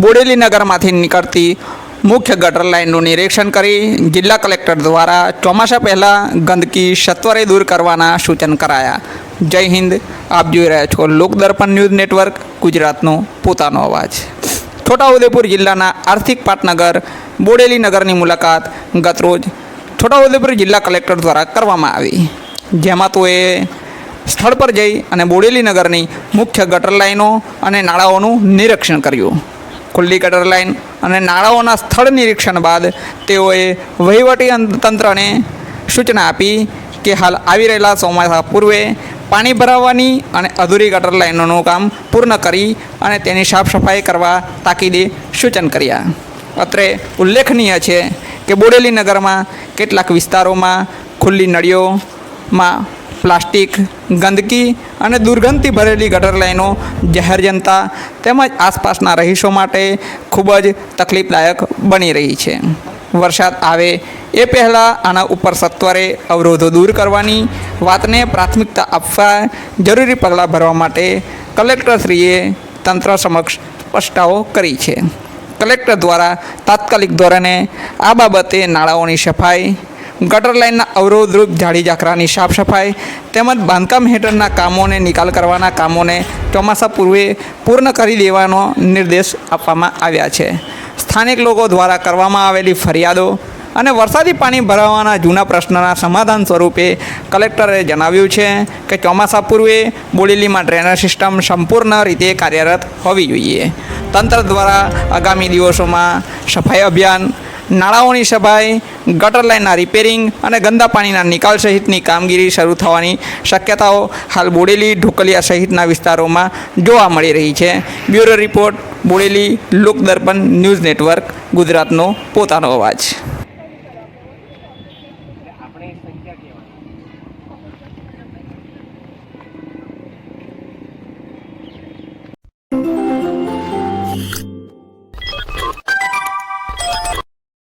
બોડેલી નગરમાંથી નીકળતી મુખ્ય ગટર લાઇનનું નિરીક્ષણ કરી જિલ્લા કલેક્ટર દ્વારા ચોમાસા પહેલાં ગંદકી સત્વરે દૂર કરવાના સૂચન કરાયા. જય હિન્દ, આપ જોઈ રહ્યા છો લોકદર્પણ ન્યૂઝ નેટવર્ક, ગુજરાતનો પોતાનો અવાજ. છોટાઉદેપુર જિલ્લાના આર્થિક પાટનગર, બોડેલી નગરની મુલાકાત ગતરોજ છોટાઉદેપુર જિલ્લા કલેક્ટર દ્વારા કરવામાં આવી. જેમાં તો એ સ્થળ પર જઈ અને બોડેલી નગરની મુખ્ય ગટર લાઈનો અને નાળાઓનું નિરીક્ષણ કર્યું. ખુલ્લી ગટર લાઈન અને નાળાઓના સ્થળ નિરીક્ષણ બાદ તેઓએ વહીવટી તંત્રને સૂચના આપી કે હાલ આવી રહેલા ચોમાસા પૂર્વે પાણી ભરાવવાની અને અધૂરી ગટર લાઈનોનું કામ પૂર્ણ કરી અને તેની સાફ સફાઈ કરવા તાકીદે સૂચન કર્યા. અત્રે ઉલ્લેખનીય છે કે બોડેલી નગરમાં કેટલાક વિસ્તારોમાં ખુલ્લી નળીઓમાં પ્લાસ્ટિક, ગંદકી અને દુર્ગંધથી ભરેલી ગટર લાઈનો જાહેર જનતા તેમજ આસપાસના રહીશો માટે ખૂબ જ તકલીફદાયક બની રહી છે. વરસાદ આવે એ પહેલાં આના ઉપર સત્વરે અવરોધો દૂર કરવાની વાતને પ્રાથમિકતા આપવા જરૂરી પગલાં ભરવા માટે કલેક્ટરશ્રીએ તંત્ર સમક્ષ સ્પષ્ટતાઓ કરી છે. કલેક્ટર દ્વારા તાત્કાલિક ધોરણે આ બાબતે નાળાઓની સફાઈ ગટર લાઇનના અવરોધરૂપ જાડી ઝાકરાની સાફ સફાઈ તેમજ બાંધકામ હેઠળના કામોને નિકાલ કરવાના કામોને ચોમાસા પૂર્વે પૂર્ણ કરી દેવાનો નિર્દેશ આપવામાં આવ્યા છે. સ્થાનિક લોકો દ્વારા કરવામાં આવેલી ફરિયાદો અને વરસાદી પાણી ભરાવાના જૂના પ્રશ્નના સમાધાન સ્વરૂપે કલેક્ટરે જણાવ્યું છે કે ચોમાસા પૂર્વે બોડેલીમાં ડ્રેનેજ સિસ્ટમ સંપૂર્ણ રીતે કાર્યરત હોવી જોઈએ. તંત્ર દ્વારા આગામી દિવસોમાં સફાઈ અભિયાન નાળાઓની સફાઈ, ગટર લાઇનના રિપેરિંગ અને ગંદા પાણીના નિકાલ સહિતની કામગીરી શરૂ થવાની શક્યતાઓ હાલ બોડેલી, ઢોકલિયા સહિતના વિસ્તારોમાં જોવા મળી રહી છે. Bureau report, Bodeli Lokdarpan news network, ગુજરાતનો પોતાનો અવાજ. આપણે સંખ્યા